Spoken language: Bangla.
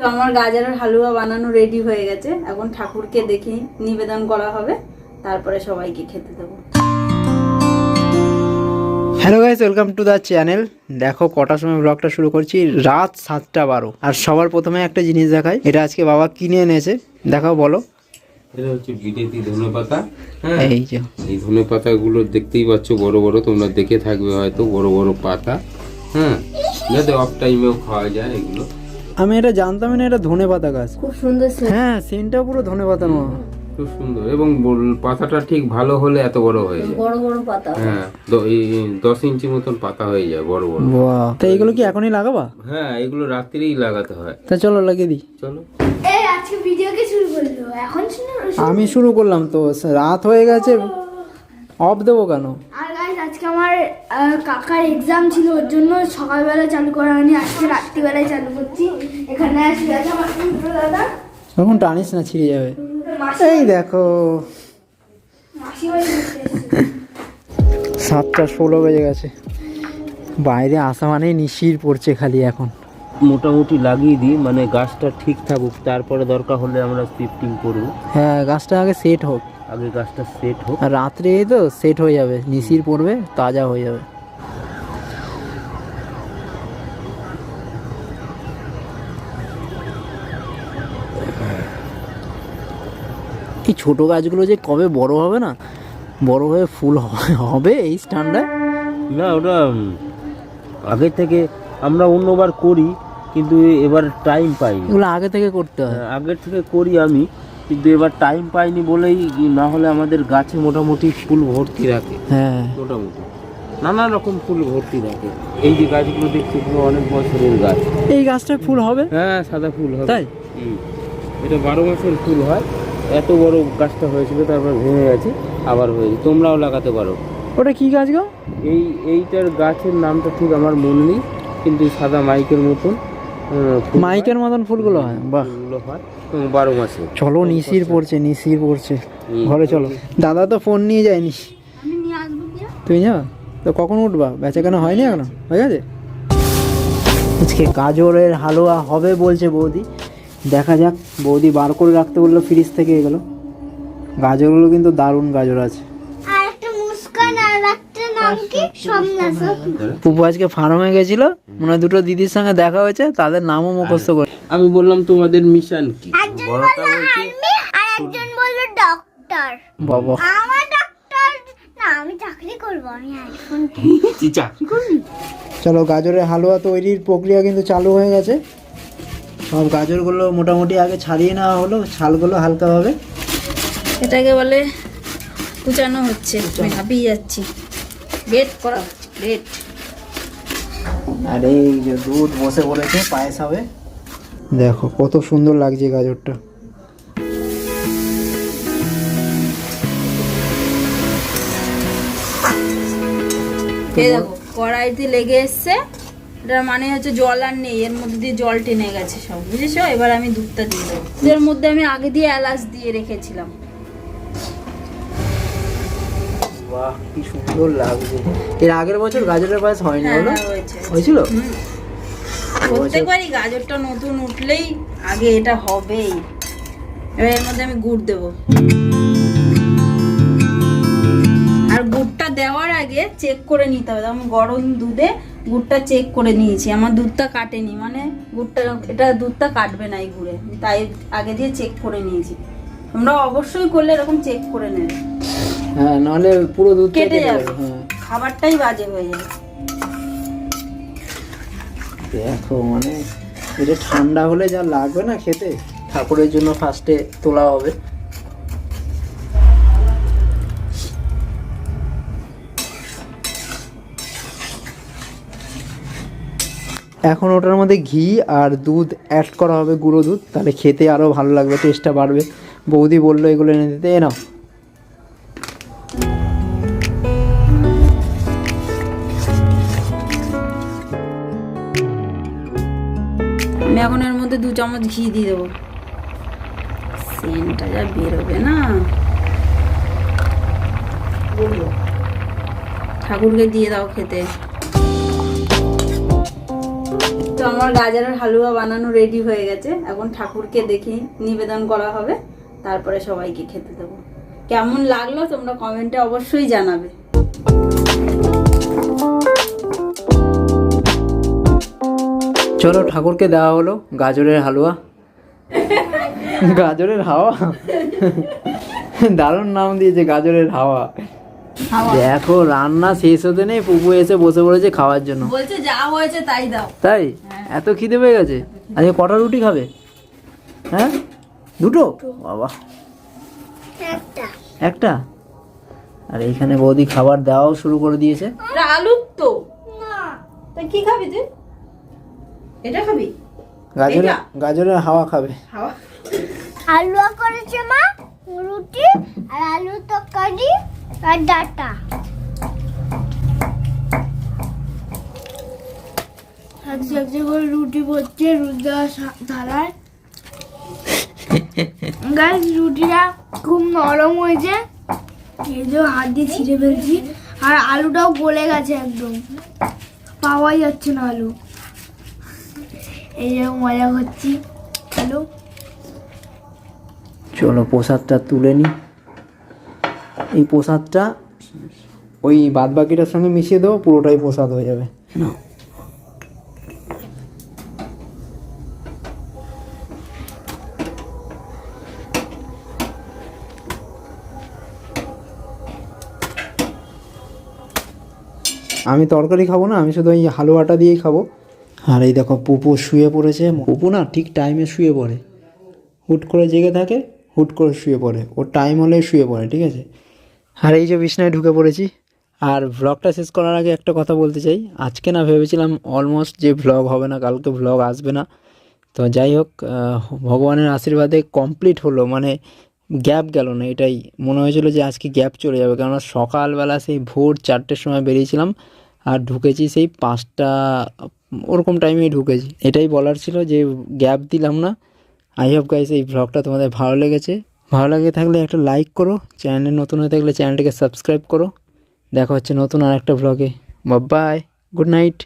তো আমার গাজরের হালুয়া বানানো রেডি হয়ে গেছে। এখন ঠাকুরকে দেখি নিবেদন করা হবে তারপরে সবাইকে খেতে দেবো। Hello guys welcome to the channel দেখো কটার সময় ব্লগটা শুরু করছি? রাত সাতটা বারো। আর সবার প্রথমে একটা জিনিস দেখাই। এটা আজকে বাবা কিনে এনেছে। দেখাও বলো। এটা হচ্ছে বিদেশি ধনে পাতা। হ্যাঁ এই যে। এই ধনে পাতাগুলো দেখতেই পাচ্ছ বড় বড় তোমরা দেখে থাকবে হয়তো বড় বড় পাতা। হ্যাঁ যাতে অফ টাইমেও খাওয়া যায় এগুলো। আমি এটা জানতাম না এটা ধনে পাতা গাছ। খুব সুন্দর হ্যাঁ সিনটা পুরো ধনে পাতা নয় খুব সুন্দর এবং বল- পাতাটা ঠিক ভালো হলে এত বড় হয়ে যায়। বড় বড় পাতা। হ্যাঁ দশ ইঞ্চি মতন পাতা হয়ে যায় বড় বড়। তা এগুলো কি এখনই লাগাবা? হ্যাঁ এগুলো রাত্রেই লাগাতে হয়। তা চলো লাগিয়ে দিই। চলো। এই আজকে ভিডিও কে শুরু করল? এখন শুনে আমি শুরু করলাম তো রাত হয়ে গেছে। অফ দেবো কেন? গাইস আজকে আমার কাকার এক্সাম ছিল ওর জন্য সকালবেলা চালু করা হয়নি আজকে রাত্রিবেলায় চালু করছি। এখানে আসলে আছে আমার দাদা? তখন টানিস না ছিঁড়ে যাবে। এই দেখো। সাতটা ষোলো বেজে গেছে। বাইরে আসা মানে নিশির পড়ছে খালি এখন। মোটামুটি লাগিয়ে দিই মানে গাছটা ঠিক থাকুক তারপরে দরকার হলে আমরা শিফটিং করব। হ্যাঁ গাছটা আগে সেট হোক। আগে গাছটা সেট হোক। আর রাত্রে তো সেট হয়ে যাবে নিশির পড়বে তাজা হয়ে যাবে। এই ছোট গাছগুলো যে কবে বড় হবে না বড় হয়ে ফুল হবে এই স্ট্যান্ডায় না ওটা আগে থেকে আমরা অন্যবার করি কিন্তু এবার টাইম পাই এগুলো আগে থেকে করতে হয়। হ্যাঁ, আগের থেকে করি আমি। কিন্তু এবার টাইম পাইনি বলেই না হলে আমাদের গাছে মোটামুটি ফুল ভর্তি রাখে। হ্যাঁ। মোটামুটি। নানা রকম ফুল ভর্তি রাখে। এই যে গাছগুলো দেখছি এগুলো অনেক বছরের গাছ। এই গাছটায় ফুল হবে? হ্যাঁ সাদা ফুল হবে। তাই। এটা বারো মাসের ফুল হয়। এত বড় গাছটা হয়েছিল তারপর ভেঙে গেছে আবার হয়েছে। তোমরাও লাগাতে পারো। ওটা কি গাছ গো? এই এইটার গাছের নামটা ঠিক আমার মনে নেই কিন্তু সাদা মাইকের মতন মাইকের মতন ফুলগুলো হয় বাহ। হয়, বারো মাসে। চলো নিশির পড়ছে নিশির পড়ছে। ঘরে চলো। দাদা তো ফোন নিয়ে যায়নি। তুমি যাও তুই যা। তো কখন উঠবা? বেচা কেন হয়নি এখনও? হয়ে গেছে? আজকে গাজরের হালুয়া হবে বলছে বৌদি। দেখা যাক বৌদি বার করে রাখতে বলল ফ্রিজ থেকে এগুলো। গাজরগুলো কিন্তু দারুণ গাজর আছে। পুপু আজকে ফার্মে গেছিল মনে দুটো দিদির সঙ্গে দেখা হয়েছে তাদের নামও মুখস্থ করে। আমি বললাম তোমাদের মিশন কি? বড়টা বলছে আর একজন বলল ডক্টর বাবা। আমার ডক্টর না আমি চাকরি করব আমি আইফোন চিচা। চলো গাজরের হালুয়া তৈরির প্রক্রিয়া কিন্তু চালু হয়ে গেছে। সব গাজরগুলো মোটামুটি আগে ছাড়িয়ে নেওয়া হলো ছালগুলো হালকাভাবে। এটাকে বলে কুচানো হচ্ছে। আমি হাঁপিয়ে যাচ্ছি। বেট করা হচ্ছে বেট আর এই যে দুধ বসে পড়েছে পায়েস হবে। দেখো কত সুন্দর লাগছে গাজরটা। এই দেখো কড়াইতে লেগে এসছে। এটার মানে হচ্ছে জল আর নেই এর মধ্যে দিয়ে জল টেনে গেছে সব। বুঝেছ? এবার আমি দুধটা দিয়ে দেবো। এর মধ্যে আমি আগে দিয়ে এলাচ দিয়ে রেখেছিলাম। বাহ কি সুন্দর লাগছে। এর আগের বছর গাজরের পায়েস হয়নি হ্যাঁ হলো? হ্যাঁ, হয়েছিল? প্রত্যেকবারই গাজরটা নতুন উঠলেই আগে এটা হবেই। এবার এর মধ্যে আমি গুড় দেব। আর গুড়টা দেওয়ার আগে চেক করে নিতে হবে। আমি গরম দুধে গুড়টা চেক করে নিয়েছি। আমার দুধটা কাটেনি মানে গুড়টা এটা দুধটা কাটবে না এই গুড়ে। তাই আগে দিয়ে চেক করে নিয়েছি। তোমরা অবশ্যই করলে এরকম চেক করে নেবে। হ্যাঁ নাহলে পুরো দুধ কেটে যাবে। হ্যাঁ। খাবারটাই বাজে হয়ে যাবে। দেখো মানে এটা ঠান্ডা হলে যা লাগবে না খেতে ঠাকুরের জন্য ফার্স্টে তোলা হবে। এখন ওটার মধ্যে ঘি আর দুধ অ্যাড করা হবে গুঁড়ো দুধ। তাহলে খেতে আরও ভালো লাগবে টেস্টটা বাড়বে। বৌদি বলল এগুলো এনে দিতে এ নাও। আমি এখন এর মধ্যে দু চামচ ঘি দিয়ে দেবো। সেন্টটা যা বেরোবে না। ঠাকুরকে দিয়ে দাও খেতে। তো আমার গাজরের হালুয়া বানানো রেডি হয়ে গেছে। এখন ঠাকুরকে দেখি নিবেদন করা হবে। তারপরে সবাইকে খেতে দেবো। কেমন লাগল তোমরা কমেন্টে অবশ্যই জানাবে। চলো ঠাকুরকে দেওয়া হলো গাজরের হালুয়া। গাজরের হাওয়া? দারুণ নাম দিয়েছে গাজরের হাওয়া। দেখো রান্না শেষ হতে নেই পুপু এসে বসে পড়েছে খাওয়ার জন্য। বলছে যা হয়েছে তাই দাও। তাই? এত খিদে পেয়ে গেছে? আজকে কটা রুটি খাবে? হ্যাঁ? দুটো? বাবা। একটা। আর এইখানে বৌদি খাবার দেওয়াও শুরু করে দিয়েছে। তো। তা কি খাবি তুই? এটা খাবি? গাজরের গাজরের হাওয়া খাবে। হাওয়া? আলুয়া করেছে মা রুটি আর আলু তরকারি আর ডাটা। করে রুটি পড়ছে গাছ রুটিটা খুব নরম হয়েছে। এই যে হাত দিয়ে ছিঁড়ে ফেলছি আর আলুটাও গলে গেছে একদম। পাওয়াই যাচ্ছে না আলু। এই মজা করছি। আলু চলো প্রসাদটা তুলে নি। এই প্রসাদটা ওই বাদ বাকিটার সঙ্গে মিশিয়ে দেবো পুরোটাই প্রসাদ হয়ে যাবে। আমি তরকারি খাব না আমি শুধু ওই হালুয়াটা দিয়েই খাব। আর এই দেখো পুপু শুয়ে পড়েছে। পুপু না ঠিক টাইমে শুয়ে পড়ে। হুট করে জেগে থাকে, হুট করে শুয়ে পড়ে। ওর টাইম হলে শুয়ে পড়ে, ঠিক আছে? আর এই যে বিছনায় ঢুকে পড়েছি। আর ভ্লগটা শেষ করার আগে একটা কথা বলতে চাই। আজকে না ভেবেছিলাম অলমোস্ট যে ভ্লগ হবে না, কালকে ভ্লগ আসবে না। তো যাই হোক ভগবানের আশীর্বাদে কমপ্লিট হলো। মানে গ্যাপ গেল না, এটাই। মনে হয়েছিল যে আজকে গ্যাপ চলে যাবে। কেননা সকালবেলা সেই ভোর চারটের সময় বেরিয়েছিলাম। আর ঢুকেছি সেই পাঁচটা ওরকম টাইমেই ঢুকেছি। এটাই বলার ছিল যে গ্যাপ দিলাম না। আই হোপ গাইস এই ব্লগটা তোমাদের ভালো লেগেছে। ভালো লাগে থাকলে একটা লাইক করো। চ্যানেলে নতুন হয়ে থাকলে চ্যানেলটিকে সাবস্ক্রাইব করো। দেখা হচ্ছে নতুন আর একটা ব্লগে বাই গুড নাইট